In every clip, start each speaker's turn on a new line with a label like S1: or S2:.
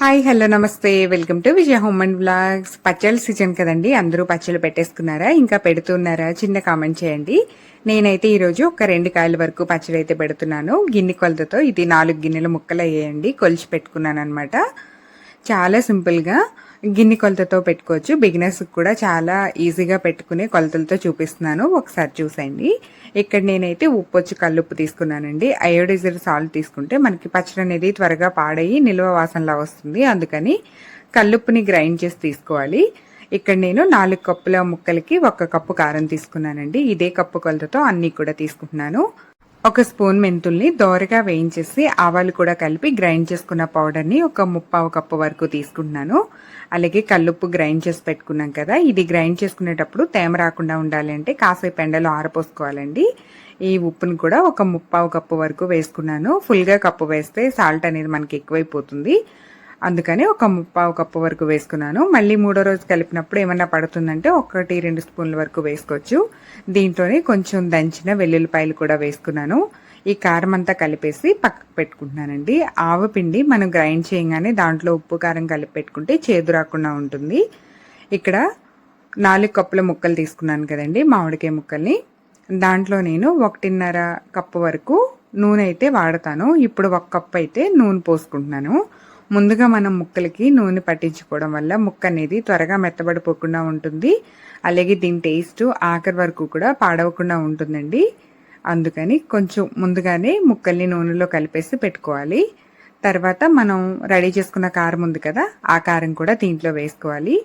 S1: Hi hello namaste. Welcome to Vijaya home and blogs పచ్చళ్ళ season కదండి అందరూ పచ్చళ్ళు పెట్టేసుకున్నారా? ఇంకా పెడుతున్నారా? చిన్న కామెంట్ చేయండి. నేనైతే ఈరోజు ఒక రెండు కాయల వరకు పచ్చడి అయితే పెడుతున్నాను. గిన్నె కొలతతో ఇది నాలుగు గిన్నెల ముక్కలు అయ్యాయండి. కొలిచి పెట్టుకున్నాను అనమాట చాలా సింపుల్గా గిన్నె కొలతతో పెట్టుకోవచ్చు. బిగినర్స్ కూడా చాలా ఈజీగా పెట్టుకునే కొలతలతో చూపిస్తున్నాను. ఒకసారి చూసేయండి. ఇక్కడ నేనైతే ఉప్పు వచ్చి కల్లుప్పు తీసుకున్నానండి. అయోడైజర్ సాల్ట్ తీసుకుంటే మనకి పచ్చడి అనేది త్వరగా పాడయి నిల్వ వాసనలా వస్తుంది. అందుకని కల్లుప్పుని గ్రైండ్ చేసి తీసుకోవాలి. ఇక్కడ నేను నాలుగు కప్పుల ముక్కలకి ఒక కప్పు కారం తీసుకున్నానండి. ఇదే కప్పు కొలతతో అన్నీ కూడా తీసుకుంటున్నాను. ఒక స్పూన్ మెంతుల్ని దోరగా వేయించేసి ఆవాలు కూడా కలిపి గ్రైండ్ చేసుకున్న పౌడర్ని ఒక ముప్పావు కప్పు వరకు తీసుకుంటున్నాను. అలాగే కల్లుప్పు గ్రైండ్ చేసి పెట్టుకున్నాం కదా ఇది గ్రైండ్ చేసుకునేటప్పుడు తేమ రాకుండా ఉండాలి అంటే కాసేపు ఎండలో ఆరపోసుకోవాలండి. ఈ ఉప్పుని కూడా ఒక ముప్పావు కప్పు వరకు వేసుకున్నాను. ఫుల్గా కప్పు వేస్తే సాల్ట్ అనేది మనకి ఎక్కువైపోతుంది. అందుకని ఒక ముప్పావు కప్పు వరకు వేసుకున్నాను. మళ్ళీ మూడో రోజు కలిపినప్పుడు ఏమన్నా పడుతుందంటే ఒకటి రెండు స్పూన్ల వరకు వేసుకోవచ్చు. దీంట్లోనే కొంచెం దంచిన వెల్లుల్లిపాయలు కూడా వేసుకున్నాను. ఈ కారం అంతా కలిపేసి పక్కకు పెట్టుకుంటున్నానండి. ఆవ పిండి మనం గ్రైండ్ చేయగానే దాంట్లో ఉప్పు కారం కలిపి పెట్టుకుంటే చేదు రాకుండా ఉంటుంది. ఇక్కడ నాలుగు కప్పుల ముక్కలు తీసుకున్నాను కదండి మామిడికాయ ముక్కల్ని. దాంట్లో నేను ఒకటిన్నర కప్పు వరకు నూనె అయితే వాడతాను. ఇప్పుడు ఒక కప్పు అయితే నూనె పోసుకుంటున్నాను. ముందుగా మనం ముక్కలకి నూనె పట్టించుకోవడం వల్ల ముక్క అనేది త్వరగా మెత్తబడిపోకుండా ఉంటుంది. అలాగే దీని టేస్ట్ ఆఖరి వరకు కూడా పాడవకుండా ఉంటుందండి. అందుకని కొంచెం ముందుగానే ముక్కల్ని నూనెలో కలిపేసి పెట్టుకోవాలి. తర్వాత మనం రెడీ చేసుకున్న కారం ఉంది కదా ఆ కారం కూడా దీంట్లో వేసుకోవాలి.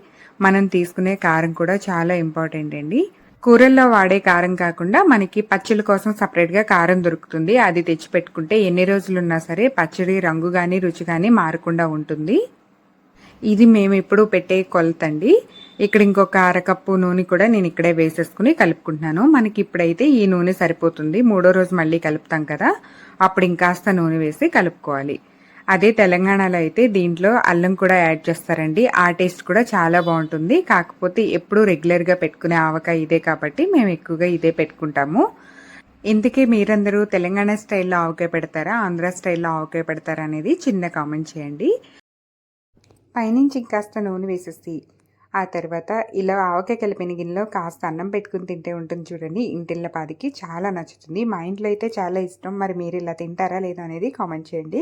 S1: మనం తీసుకునే కారం కూడా చాలా ఇంపార్టెంట్ అండి. కూరల్లో వాడే కారం కాకుండా మనకి పచ్చడి కోసం సపరేట్గా కారం దొరుకుతుంది. అది తెచ్చి పెట్టుకుంటే ఎన్ని రోజులున్నా సరే పచ్చడి రంగు కానీ రుచి కానీ మారకుండా ఉంటుంది. ఇది మేము ఇప్పుడు పెట్టే కొలత అండి. ఇక్కడ ఇంకొక అరకప్పు నూనె కూడా నేను ఇక్కడే వేసేసుకుని కలుపుకుంటున్నాను. మనకి ఇప్పుడైతే ఈ నూనె సరిపోతుంది. మూడో రోజు మళ్ళీ కలుపుతాం కదా. అప్పుడు ఇంకాస్త నూనె వేసి కలుపుకోవాలి. అదే తెలంగాణలో అయితే దీంట్లో అల్లం కూడా యాడ్ చేస్తారండి. ఆ టేస్ట్ కూడా చాలా బాగుంటుంది. కాకపోతే ఎప్పుడూ రెగ్యులర్గా పెట్టుకునే ఆవకాయ ఇదే కాబట్టి మేము ఎక్కువగా ఇదే పెట్టుకుంటాము. ఇందుకే మీరందరూ తెలంగాణ స్టైల్లో ఆవకాయ పెడతారా ఆంధ్ర స్టైల్లో ఆవకాయ పెడతారా అనేది చిన్న కామెంట్ చేయండి. పైనుంచి ఇంకాస్త నూనె వేసేసి ఆ తర్వాత ఇలా ఆవకాయ కలిపిన గిన్నెలో కాస్త అన్నం పెట్టుకుని తింటే ఉంటుంది చూడండి. ఇంటిళ్ళ పాదికి చాలా నచ్చుతుంది. మా ఇంట్లో అయితే చాలా ఇష్టం. మరి మీరు ఇలా తింటారా లేదా అనేది కామెంట్ చేయండి.